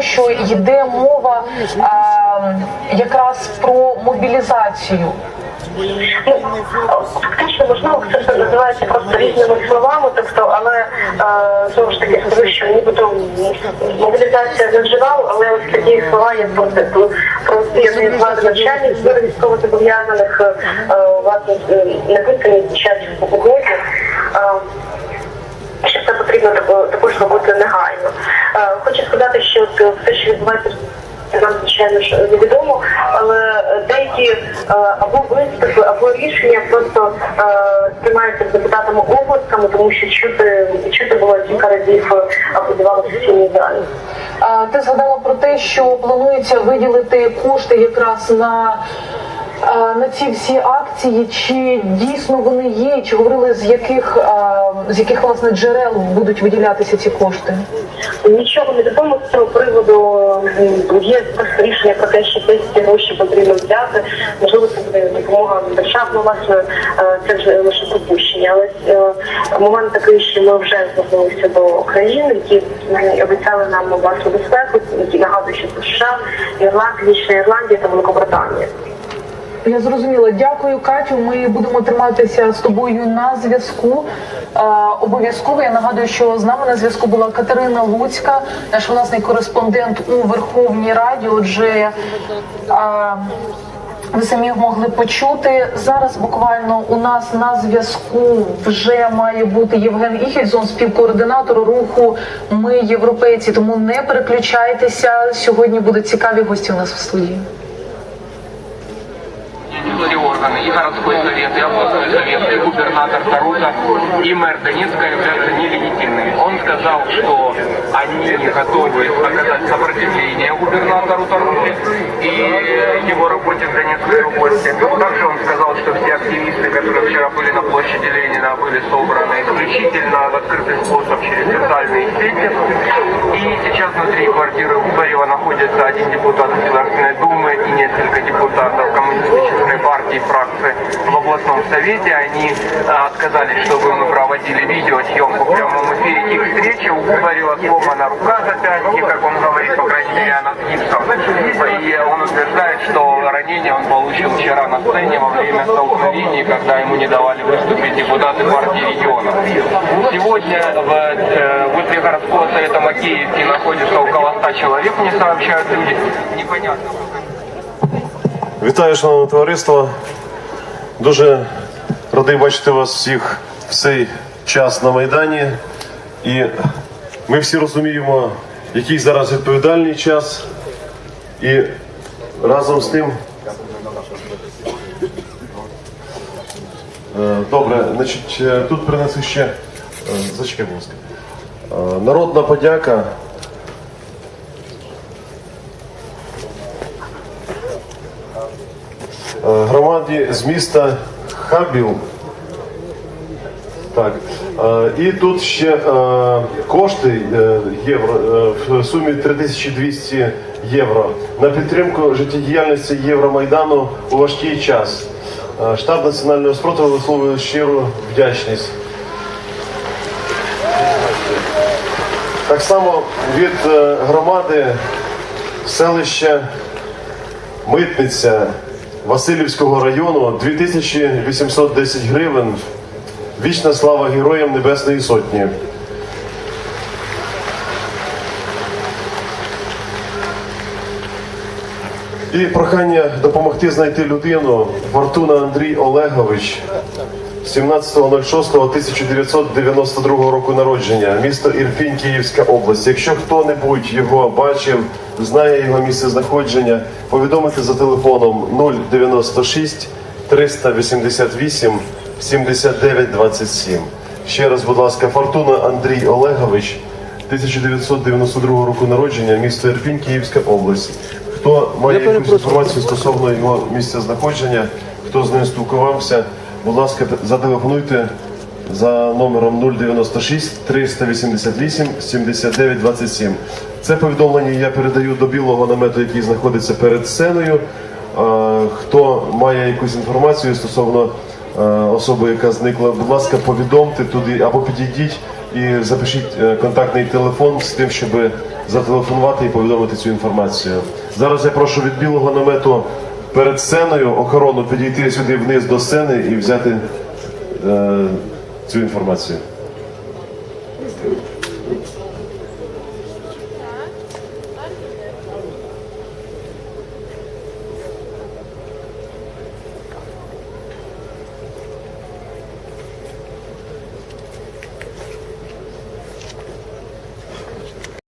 що йде мова а, якраз про мобілізацію. Ну, фактично, можливо, це все називається просто різними словами, тобто, але е, знову ж таки скажу, що нібито мобілізація не вживав, але ось такі слова є про це про спільний влади навчальних збір військовозобов'язаних е, власне е, написані час в угоді. Це потрібно тако- також робити негайно. Е, Хочу сказати, що е, все, що відбувається нам звичайно ж невідомо, але деякі е, або виступи, або рішення просто е, приймаються з депутатами обласками, тому що чути чути було кілька разів аплодували в сесійній залі. Ти згадала про те, що планується виділити кошти якраз на. А, На ці всі акції, чи дійсно вони є, чи говорили з яких з яких власне джерел будуть виділятися ці кошти? Нічого не відомо з цього приводу. Є рішення про те, що десь гроші потрібно взяти. Можливо, це буде допомога державна, власне, е, це вже лише припущення. Але е, момент такий, що ми вже звернулися до країн, які обіцяли нам власну безпеку, які нагадую, що це США, Ірландія, Ірландія та Великобританія. Я зрозуміла. Дякую, Катю. Ми будемо триматися з тобою на зв'язку. Обов'язково я нагадую, що з нами на зв'язку була Катерина Луцька, наш власний кореспондент у Верховній Раді. Отже, е, ви самі могли почути зараз. Буквально у нас на зв'язку вже має бути Євген Іхельзон, співкоординатор руху Ми європейці. Тому не переключайтеся. Сьогодні будуть цікаві гості у нас в студії. Органы, и городской совет, и областной совет, и губернатор Тарута, и мэр Донецка являются нелегитимными. Он сказал, что они готовы оказать сопротивление губернатору Таруте и его работе в Донецкой области. Также он сказал, что все активисты, которые вчера были на площади Ленина, были собраны исключительно в открытый способ через социальные сети. И сейчас внутри квартиры Губарева находится один депутат Государственной Думы и несколько депутатов коммунистической партии фракции в областном совете. Они а, отказались, чтобы мы проводили видеосъемку в прямом эфире их встречи. У Губарева сломана рука запястье, как он говорит, по крайней мере, она с гипсом. И он утверждает, что ранение он получил вчера на сцене во время столкновений, когда ему не давали выступить депутаты партии регионов. Сегодня в, э, возле городского совета Макеевки находится около 100 человек, мне сообщают люди. Непонятно. Вітаю, шановне товариство. Дуже радий бачити вас всіх в цей час на Майдані. І ми всі розуміємо, який зараз відповідальний час. І разом з тим. Е, Добре, значить, е, тут принесли ще. е, Зачекай, будь ласка. Народна подяка. Громаді з міста Хабіл. Так. Е, І тут ще е, кошти е, євро е, в сумі 3200 євро на підтримку життєдіяльності Євромайдану у важкий час. Е, Штаб національного спротиву висловлює щиру вдячність. Так само від е, громади селища Митниця Васильівського району 2810 гривень. Вічна слава Героям Небесної Сотні. І прохання допомогти знайти людину Фортуна Андрій Олегович 17.06.1992 року народження, місто Ірпінь, Київська область. Якщо хто-небудь його бачив, знає його місце знаходження, повідомити за телефоном 096 388 79 27. Ще раз, будь ласка, Фортуна Андрій Олегович, 1992 року народження, місто Ірпінь, Київська область. Хто має якусь інформацію стосовно його місця знаходження, хто з ним спілкувався, будь ласка, зателефонуйте за номером 096 388 79 27. Це повідомлення я передаю до білого намету, який знаходиться перед сценою. Хто має якусь інформацію стосовно особи, яка зникла, будь ласка, повідомте туди або підійдіть і запишіть е, контактний телефон з тим, щоб зателефонувати і повідомити цю інформацію. Зараз я прошу від білого намету перед сценою охорону підійти сюди вниз до сцени і взяти е, цю інформацію.